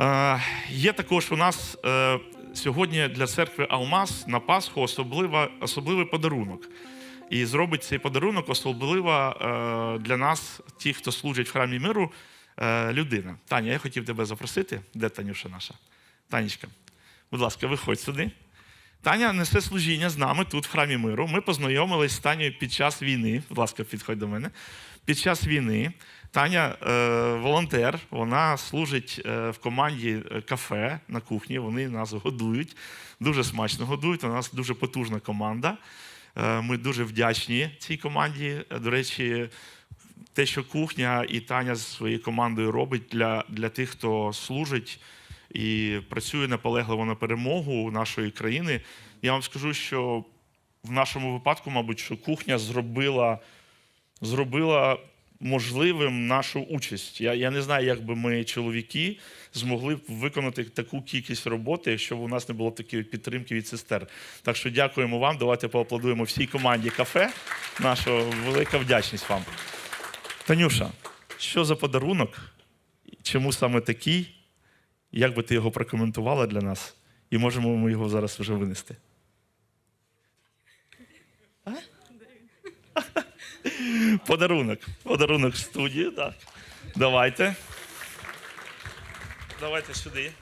Е, Є також у нас е, сьогодні для церкви Алмаз на Пасху особлива, особливий подарунок. І зробить цей подарунок особливо е, для нас, ті, хто служить в храмі миру, людина. Таня, я хотів тебе запросити. Де Танюша наша? Танечка, будь ласка, виходь сюди. Таня несе служіння з нами тут, в храмі миру. Ми познайомились з Танею під час війни. Будь ласка, підходь до мене. Під час війни Таня е, волонтер, вона служить е, в команді е, кафе на кухні. Вони нас годують, дуже смачно годують. У нас дуже потужна команда. Ми дуже вдячні цій команді. До речі, те, що кухня і Таня з своєю командою робить для, для тих, хто служить і працює наполегливо на перемогу нашої країни. Я вам скажу, що в нашому випадку, мабуть, що кухня зробила, зробила можливим нашу участь. Я, я не знаю, як би ми, чоловіки, змогли б виконати таку кількість роботи, якщо б у нас не було такої підтримки від сестер. Так що дякуємо вам. Давайте поаплодуємо всій команді кафе. Наша велика вдячність вам. Танюша, що за подарунок? Чому саме такий? Як би ти його прокоментувала для нас? І можемо ми його зараз вже винести? А? Подарунок. Подарунок в студії, так. Давайте. Давайте сюди.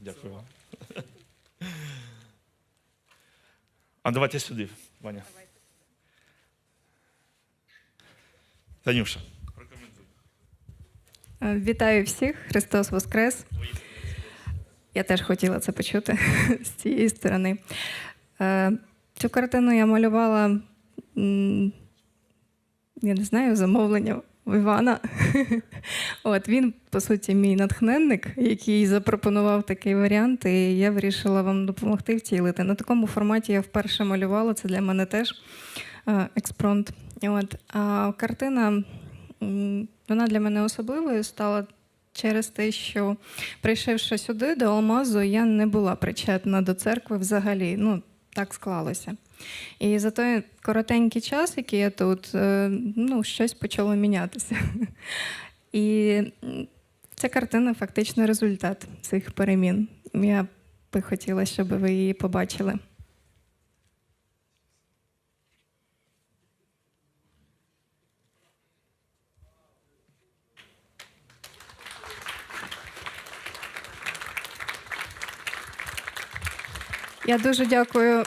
Дякую вам. А давайте сюди, Ваня. Танюша. Е, Вітаю всіх! Христос Воскрес! Я теж хотіла це почути з цієї сторони. Цю картину я малювала, я не знаю, замовлення у Івана. От він, по суті, мій натхненник, який запропонував такий варіант, і я вирішила вам допомогти втілити. На такому форматі я вперше малювала. Це для мене теж е, експронт. От. А картина вона для мене особливою стала через те, що прийшовши сюди до Алмазу, я не була причетна до церкви взагалі. Ну, так склалося. І за той коротенький час, який я тут, е, ну, щось почало мінятися. І ця картина фактично результат цих перемін. Я би хотіла, щоб ви її побачили. Я дуже дякую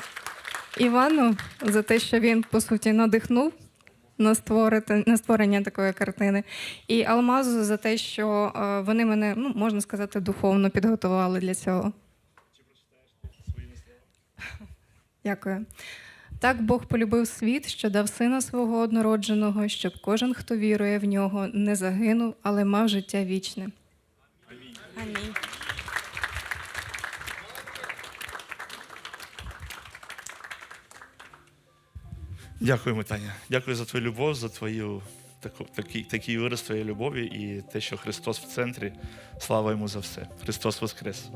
Івану за те, що він по суті надихнув на створити на створення такої картини, і Алмазу за те, що е, вони мене, ну можна сказати, духовно підготували для цього. Дякую. Так Бог полюбив світ, що дав сина свого однородженого, щоб кожен, хто вірує в нього, не загинув, але мав життя вічне. Амінь. Дякуємо, Таня. Дякую за твою любов, за твою таку, такий, такий вираз твоєї любові і те, що Христос в центрі. Слава йому за все. Христос Воскрес!